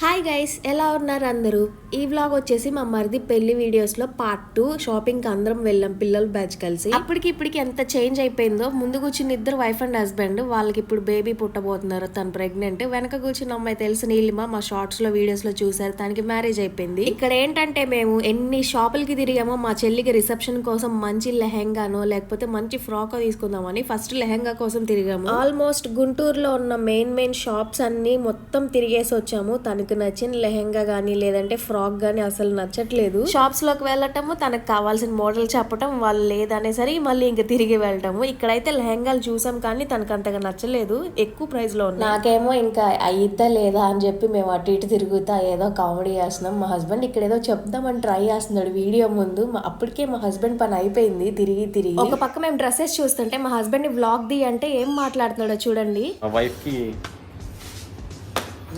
Hi. Hi guys ఎలా ఉన్నారు అందరూ? ఈ వ్లాగ్ వచ్చేసి మా మరిది పెళ్ళి వీడియోస్లో పార్ట్ టూ షాపింగ్కి అందరం వెళ్ళాం పిల్లల బ్యాచ్ కలిసి. అప్పటికి ఇప్పటికి ఎంత చేంజ్ అయిపోయిందో ముందు కూర్చుని ఇద్దరు వైఫ్ అండ్ హస్బెండ్ వాళ్ళకి ఇప్పుడు బేబీ పుట్టబోతున్నారు తను ప్రెగ్నెంట్ వెనక కూర్చున్న అమ్మాయి తెలిసిన నీలిమ మా షార్ట్స్లో వీడియోస్లో చూసారు తనకి మ్యారేజ్ అయిపోయింది. ఇక్కడ ఏంటంటే మేము ఎన్ని షాపులకి తిరిగామో మా చెల్లికి రిసెప్షన్ కోసం మంచి లెహెంగానో లేకపోతే మంచి ఫ్రాక్ తీసుకుందామని ఫస్ట్ లెహెంగా కోసం తిరిగాము. ఆల్మోస్ట్ గుంటూరులో ఉన్న మెయిన్ మెయిన్ షాప్స్ అన్ని మొత్తం తిరిగేసి వచ్చాము. తనకు నచ్చిన లెహెంగా గానీ లేదంటే ఫ్రాక్ గానీ అసలు నచ్చట్లేదు. షాప్స్లోకి వెళ్ళటము తనకు కావాల్సిన మోడల్ చెప్పటం వాళ్ళు లేదనేసరికి మళ్ళీ ఇంకా తిరిగి వెళ్ళటము. ఇక్కడైతే లెహెంగాలు చూసాం కానీ తనకు అంతగా నచ్చలేదు. ఎక్కువ ప్రైస్లో ఉన్నాయి. నాకేమో ఇంకా అయిద్దా లేదా అని చెప్పి మేము అటు ఇటు తిరుగుతా ఏదో కామెడీ చేస్తున్నాం. మా హస్బెండ్ ఇక్కడ ఏదో చెప్దామని ట్రై చేస్తున్నాడు వీడియో ముందు. మా- అప్పటికే మా హస్బెండ్ పని అయిపోయింది. తిరిగి తిరిగి. ఒక పక్క మేము డ్రెస్సెస్ చూస్తుంటే మా హస్బెండ్ని వ్లాగ్ ది అంటే ఏం మాట్లాడుతున్నాడో చూడండి.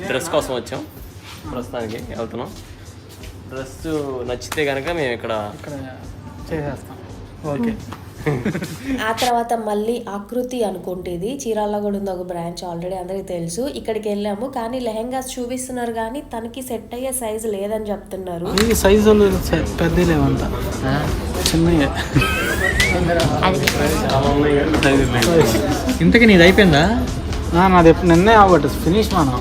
డ్రెస్ కోసం వచ్చాం. ప్రస్తుతానికి వెళ్తున్నాం. డ్రెస్ నచ్చితే కనుక మేము ఇక్కడ ఇక్కడ చేసేస్తాం. ఓకే. ఆ తర్వాత మళ్ళీ ఆకృతి అనుకుంటేది. చీరాల్లో కూడా ఉంది ఒక బ్రాంచ్ ఆల్రెడీ అందరికి తెలుసు. ఇక్కడికి వెళ్ళాము. కానీ లెహెంగాస్ చూపిస్తున్నారు కానీ తనకి సెట్ అయ్యే సైజు లేదని చెప్తున్నారు. ఈ సైజులు పెద్ద లేవంత చిన్నయ్యే ఇంతకి నీది అయిపోయిందా? నా నాది నిన్నే అవ్వట్టు ఫినిష్ మనం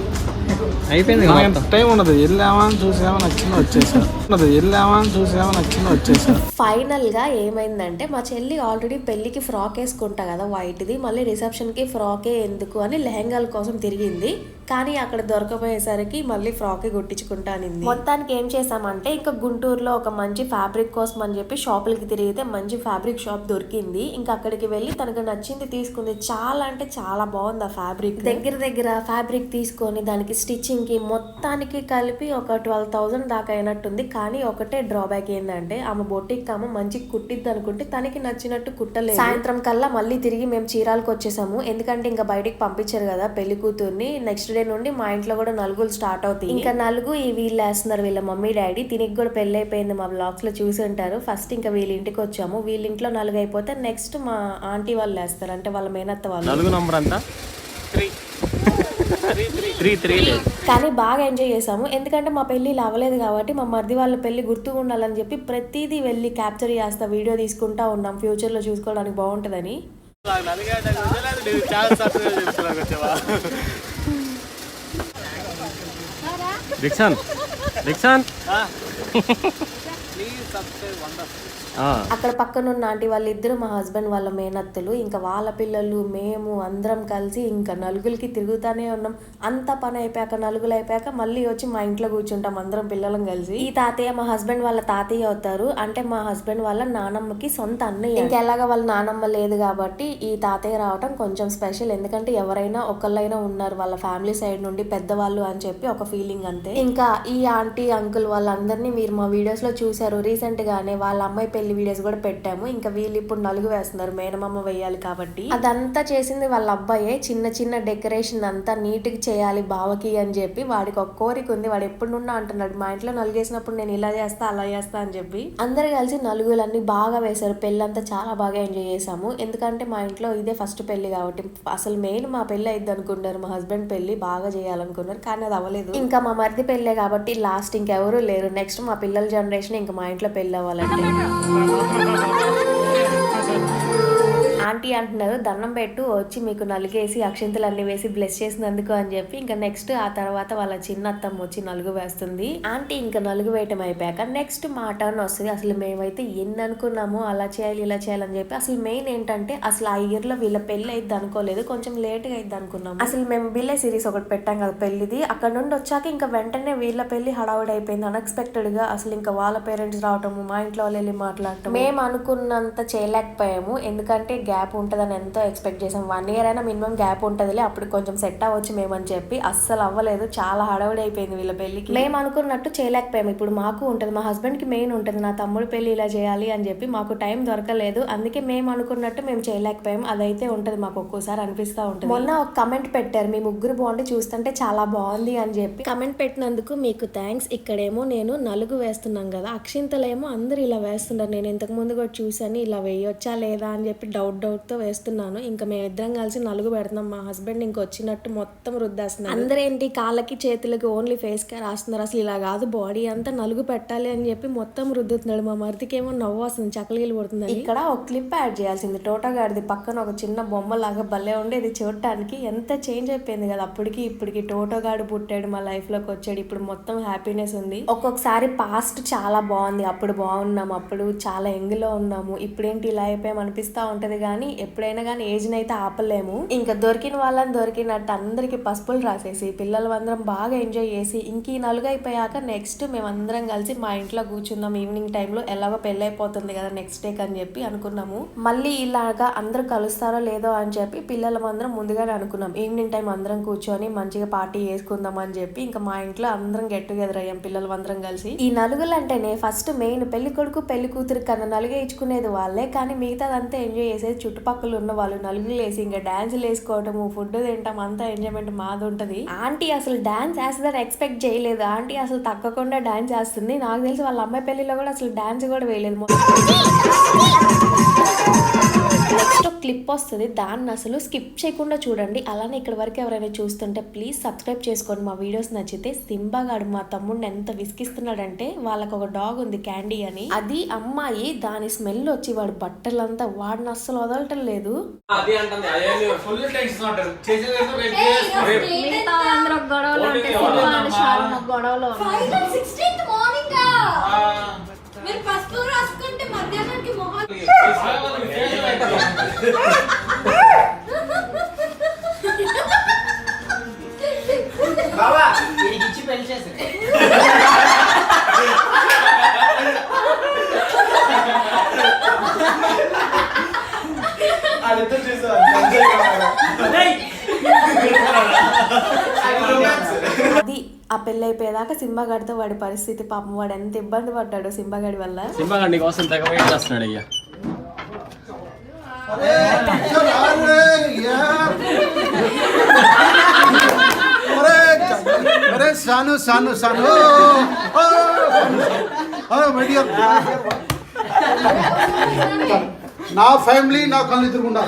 అయిపోయింది టైం ఉండదు. వెళ్ళామా అని చూసామా నచ్చింది వచ్చేసా. ఉండదు. వెళ్ళామా అని చూసామా నచ్చింది వచ్చేసా. ఫైనల్గా ఏమైందంటే మా చెల్లి ఆల్రెడీ పెళ్ళికి ఫ్రాక్ వేసుకుంటా కదా వైట్ ది. మళ్ళీ రిసెప్షన్కి ఫ్రాకే ఎందుకు అని లెహెంగాల కోసం తిరిగింది. కానీ అక్కడ దొరకపోయేసరికి మళ్ళీ ఫ్రాకే గుట్టించుకుంటా అనింది మొత్తానికి ఏం చేసామంటే ఇంకా గుంటూరులో ఒక మంచి ఫ్యాబ్రిక్ కోసం అని చెప్పి షాపులకి తిరిగితే మంచి ఫ్యాబ్రిక్ షాప్ దొరికింది. ఇంకా అక్కడికి వెళ్ళి తనకు నచ్చింది తీసుకుంది. చాలా అంటే చాలా బాగుంది ఆ ఫ్యాబ్రిక్. దగ్గర దగ్గర ఫ్యాబ్రిక్ తీసుకొని దానికి స్టిచ్చింగ్కి మొత్తానికి కలిపి ఒక ట్వెల్వ్ థౌసండ్ దాకా అయినట్టుంది. కానీ ఒకటే డ్రాబ్యాక్ ఏంటంటే ఆమె బొట్టికి ఆమె మంచి కుట్టిద్ది అనుకుంటే తనకి నచ్చినట్టు కుట్టలేదు. సాయంత్రం కల్లా మళ్ళీ తిరిగి మేము చీరాలకు వచ్చేసాము. ఎందుకంటే ఇంకా బయటికి పంపించారు కదా పెళ్ళి కూతుర్ని నెక్స్ట్ డే నుండి మా ఇంట్లో కూడా నలుగులు స్టార్ట్ అవుతాయి. ఇంకా నలుగు ఈ వీళ్ళు వేస్తున్నారు వీళ్ళ మమ్మీ డాడీ. దీనికి కూడా పెళ్ళి అయిపోయింది మా బ్లాగ్స్లో చూసి ఉంటారు. ఫస్ట్ ఇంకా వీళ్ళ ఇంటికి వచ్చాము. వీళ్ళ ఇంట్లో నలుగు అయిపోతే నెక్స్ట్ మా ఆంటీ వాళ్ళు వేస్తారు. అంటే వాళ్ళ మేనత్త వాళ్ళు. నలుగు నంబర్ అంతా? కానీ బాగా ఎంజాయ్ చేసాము ఎందుకంటే మా పెళ్ళి ఇలా అవ్వలేదు కాబట్టి మా మరిది వాళ్ళ పెళ్ళి గుర్తుగా ఉండాలని చెప్పి ప్రతిదీ వెళ్ళి క్యాప్చర్ చేస్తా వీడియో తీసుకుంటా ఉన్నాం. ఫ్యూచర్లో చూసుకోవడానికి బాగుంటుందని. Dixon? Dixon? Ah. he is upstairs wonderful. అక్కడ పక్కన ఉన్న ఆంటీ వాళ్ళిద్దరు మా హస్బెండ్ వాళ్ళ మేనత్తలు ఇంకా వాళ్ళ పిల్లలు మేము అందరం కలిసి ఇంకా నలుగులకి తిరుగుతానే ఉన్నాం. అంత పని అయిపోయాక నలుగులు అయిపోయాక మళ్ళీ వచ్చి మా ఇంట్లో కూర్చుంటాం అందరం పిల్లలం కలిసి. ఈ తాతయ్య మా హస్బెండ్ వాళ్ళ తాతయ్య అవుతారు. అంటే మా హస్బెండ్ వాళ్ళ నానమ్మకి సొంత అన్నయ్య. ఇంకెలాగా వాళ్ళ నానమ్మ లేదు కాబట్టి ఈ తాతయ్య రావటం కొంచెం స్పెషల్. ఎందుకంటే ఎవరైనా ఒకళ్ళైనా ఉన్నారు వాళ్ళ ఫ్యామిలీ సైడ్ నుండి పెద్దవాళ్ళు అని చెప్పి ఒక ఫీలింగ్ అంతే. ఇంకా ఈ ఆంటీ అంకుల్ వాళ్ళందరినీ మీరు మా వీడియోస్లో చూసారు రీసెంట్ గానే వాళ్ళ అమ్మాయి పెళ్ళి వీడియోస్ కూడా పెట్టాము. ఇంకా వీళ్ళు ఇప్పుడు నలుగు వేస్తున్నారు. మేనమామ వేయాలి కాబట్టి. అదంతా చేసింది వాళ్ళ అబ్బాయే. చిన్న చిన్న డెకరేషన్ అంతా నీట్గా చేయాలి బావకి అని చెప్పి వాడికి ఒక కోరిక ఉంది. వాడు ఎప్పుడు నుండి అంటున్నాడు మా ఇంట్లో నలుగేసినప్పుడు నేను ఇలా చేస్తా అలా చేస్తా అని చెప్పి. అందరు కలిసి నలుగులన్నీ బాగా వేశారు. పెళ్ళంతా చాలా బాగా ఎంజాయ్ చేసాము ఎందుకంటే మా ఇంట్లో ఇదే ఫస్ట్ పెళ్ళి కాబట్టి అసలు మెయిన్ మా పెళ్ళి అయింది అనుకున్నారు. మా హస్బెండ్ పెళ్ళి బాగా చేయాలనుకున్నారు. కానీ అది అవ్వలేదు. ఇంకా మా మరిది పెళ్ళే కాబట్టి లాస్ట్ ఇంకెవరూ లేరు. నెక్స్ట్ మా పిల్లల జనరేషన్ ఇంకా మా ఇంట్లో పెళ్ళి అవ్వాలంటే. Thank you. ఆంటీ అంటున్నారు దండం పెట్టు వచ్చి మీకు నలుగేసి అక్షంతలు అన్ని వేసి బ్లెస్ చేసినందుకు అని చెప్పి ఇంకా నెక్స్ట్ ఆ తర్వాత వాళ్ళ చిన్న అత్తమ్మ వచ్చి నలుగు వేస్తుంది. ఆంటీ ఇంకా నలుగు వేయటం అయిపోయాక నెక్స్ట్ మా టర్న్ వస్తుంది. అసలు మేమైతే ఎన్ని అనుకున్నామో అలా చేయాలి ఇలా చేయాలని చెప్పి అసలు మెయిన్ ఏంటంటే అసలు ఆ ఇయర్లో వీళ్ళ పెళ్ళి అయింది అనుకోలేదు. కొంచెం లేట్గా అయింది అనుకున్నాం అసలు మేము బిల్లే సిరీస్ ఒకటి పెట్టాం కదా పెళ్ళిది అక్కడ నుండి వచ్చాక ఇంకా వెంటనే వీళ్ళ పెళ్ళి హడావుడి అయిపోయింది. అన్ఎక్స్పెక్టెడ్గా అసలు ఇంకా వాళ్ళ పేరెంట్స్ రావటము మా ఇంట్లో వాళ్ళు వెళ్ళి మాట్లాడటం మేము అనుకున్నంత చేయలేకపోయాము. ఎందుకంటే గ్యాప్ ఉంటుందని ఎంతో ఎక్స్పెక్ట్ చేసాం వన్ ఇయర్ అయినా మినిమం గ్యాప్ ఉంటుందిలే అప్పుడు కొంచెం సెట్ అవ్వచ్చు మేమని చెప్పి అస్సలు అవ్వలేదు. చాలా హడావుడి అయిపోయింది వీళ్ళ పెళ్ళికి మేము అనుకున్నట్టు చేయలేకపోయాము. ఇప్పుడు మాకు ఉంటుంది మా హస్బెండ్కి మెయిన్ ఉంటుంది నా తమ్ముడు పెళ్ళి ఇలా చేయాలి అని చెప్పి మాకు టైం దొరకలేదు. అందుకే మేము అనుకున్నట్టు మేము చేయలేకపోయాం అదైతే ఉంటది మాకు ఒక్కోసారి అనిపిస్తా ఉంటుంది. మొన్న ఒక కమెంట్ పెట్టారు మీ ముగ్గురు బాగుండి చూస్తుంటే చాలా బాగుంది అని చెప్పి. కమెంట్ పెట్టినందుకు మీకు థ్యాంక్స్ ఇక్కడేమో నేను నలుగు వేస్తున్నాం కదా అక్షింతలేమో అందరు ఇలా వేస్తున్నారు. నేను ఇంతకు ముందు కూడా చూసాను ఇలా వేయొచ్చా లేదా అని చెప్పి డౌట్ డౌట్ డౌట్తో వేస్తున్నాను. ఇంకా మేము ఇద్దరం కలిసి నలుగు పెడుతున్నాం. మా హస్బెండ్ ఇంక వచ్చినట్టు మొత్తం రుద్దేస్తున్నారు అందరేంటి? కాళ్ళకి చేతులకి ఓన్లీ ఫేస్కే రాస్తున్నారు. అసలు ఇలా కాదు. బాడీ అంతా నలుగు పెట్టాలి అని చెప్పి మొత్తం రుద్దుతున్నాడు. మా మరిదికి ఏమో నవ్వు వస్తుంది. చక్కలీలు పడుతుంది ఇక్కడ ఒక క్లిప్ యాడ్ చేయాల్సింది. టోటా గారిది పక్కన ఒక చిన్న బొమ్మ లాగా భలే ఉండేది చూడటానికి. ఎంత చేంజ్ అయిపోయింది కదా. అప్పటికి ఇప్పటికి టోటో గాడు పుట్టాడు. మా లైఫ్లోకి వచ్చాడు. ఇప్పుడు మొత్తం హ్యాపీనెస్ ఉంది. ఒక్కొక్కసారి పాస్ట్ చాలా బాగుంది. అప్పుడు బాగున్నాము. అప్పుడు చాలా ఎంగిలో ఉన్నాము. ఇప్పుడేంటి ఇలా అయిపోయాం అనిపిస్తా ఉంటది కానీ కానీ ఎప్పుడైనా కానీ ఏజ్ని అయితే ఆపలేము. ఇంకా దొరికిన వాళ్ళని దొరికినట్టు అందరికీ పసుపులు రాసేసి పిల్లలు అందరం బాగా ఎంజాయ్ చేసి ఇంక ఈ నలుగు అయిపోయాక నెక్స్ట్ మేమందరం కలిసి మా ఇంట్లో కూర్చుందాం ఈవినింగ్ టైంలో ఎలాగో పెళ్ళి అయిపోతుంది కదా నెక్స్ట్ డే అని చెప్పి అనుకున్నాము. మళ్ళీ ఇలాగా అందరూ కలుస్తారో లేదో అని చెప్పి పిల్లలం అందరం ముందుగానే అనుకున్నాం. ఈవినింగ్ టైం అందరం కూర్చొని మంచిగా పార్టీ చేసుకుందాం అని చెప్పి ఇంకా మా ఇంట్లో అందరం గెట్ టుగెదర్ అయ్యాం పిల్లలు అందరం కలిసి. ఈ నలుగులు అంటేనే ఫస్ట్ మెయిన్ పెళ్ళి కొడుకు పెళ్ళి కూతురు కన్నా నలుగే ఇచ్చుకునేది వాళ్ళే కానీ మిగతాదంతా ఎంజాయ్ చేసేది చుట్టుపక్కల ఉన్న వాళ్ళు నలుగులు వేసి ఇంకా డాన్సులు వేసుకోవటము ఫుడ్ తింటాం అంతా ఎంజాయ్మెంట్ మాది ఉంటుంది. ఆంటీ అసలు డాన్స్ వేస్తుందని ఎక్స్పెక్ట్ చేయలేదు. ఆంటీ అసలు తగ్గకుండా డాన్స్ వేస్తుంది నాకు తెలిసి వాళ్ళ అమ్మాయి పెళ్ళిలో కూడా అసలు డాన్స్ కూడా వేయలేదు. నెక్స్ట్ ఒక క్లిప్ వస్తుంది. దాన్ని అసలు స్కిప్ చేయకుండా చూడండి. అలానే ఇక్కడ వరకు ఎవరైనా చూస్తుంటే ప్లీజ్ సబ్స్క్రైబ్ చేసుకోండి. మా వీడియోస్ నచ్చితే సింబాగాడు మా తమ్ముడిని ఎంత విసిగిస్తున్నాడంటే వాళ్ళకి ఒక డాగ్ ఉంది క్యాండీ అని. అది అమ్మాయి దాని స్మెల్ వచ్చి వాడు బట్టలంతా వాడిని అస్సలు వదలటం లేదు. అది అంటుంది. అదే ఫుల్ టెన్షన్ ఉంటారు చేసేదేదో రేపు మిగతా అందరూ గొడవలు షారున్ గొడవలు ఫైనల్ సిక్స్టీన్త్ మార్నింగ్ మీరు పసుపు రాసుకుంటే మధ్యాహ్నానికి మొహాలు బాబా ఇచ్చి పెళ్ళి చేసి వాళ్ళిద్దరు చేసేవారు అది ఆ పెళ్ళి అయిపోయేదాకా సింబాగాడితో వాడి పరిస్థితి పాపం వాడు ఎంత ఇబ్బంది పడ్డాడు సింబాగాడి వల్ల. సింబాగాడి కోసం అయ్యా నా ఫ్యామిలీ నా కళ్ళు ఎదురుకుండా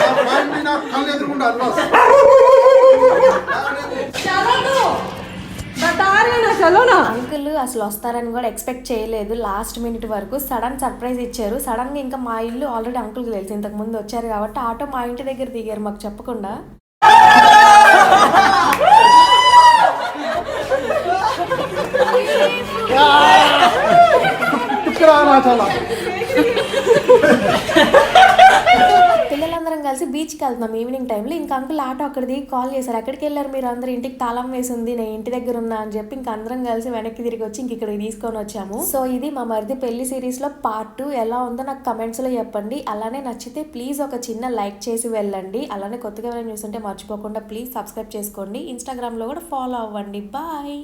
నా ఫ్యామిలీ నా కళ్ళు ఎదురుకుండా అల్లాస్ అంకుల్ అసలు వస్తారని కూడా ఎక్స్పెక్ట్ చేయలేదు. లాస్ట్ మినిట్ వరకు సడన్ సర్ప్రైజ్ ఇచ్చారు. సడన్గా ఇంకా మా ఇల్లు ఆల్రెడీ అంకుల్కి తెలుసు. ఇంతకు ముందు వచ్చారు కాబట్టి ఆటో మా ఇంటి దగ్గర దిగారు మాకు చెప్పకుండా. చాలా. కలిసి బీచ్కి వెళ్తున్నాం ఈవినింగ్ టైంలో ఇంకా అంకుల్ ఆటో అక్కడిది కాల్ చేశారు. ఎక్కడికి వెళ్ళారు మీరు? అందరు ఇంటికి తాళం వేసి ఉంది. నేను ఇంటి దగ్గర ఉన్నా అని చెప్పి ఇంకా అందరం కలిసి వెనక్కి తిరిగి వచ్చి ఇంక ఇక్కడికి తీసుకొని వచ్చాము. సో ఇది మా మరిది పెళ్ళి సిరీస్లో పార్ట్ టూ ఎలా ఉందో నాకు కమెంట్స్లో చెప్పండి. అలానే నచ్చితే ప్లీజ్ ఒక చిన్న లైక్ చేసి వెళ్ళండి. అలానే కొత్తగా ఎవరైనా చూస్తుంటే మర్చిపోకుండా ప్లీజ్ సబ్స్క్రైబ్ చేసుకోండి. ఇన్స్టాగ్రామ్లో కూడా ఫాలో అవ్వండి. బాయ్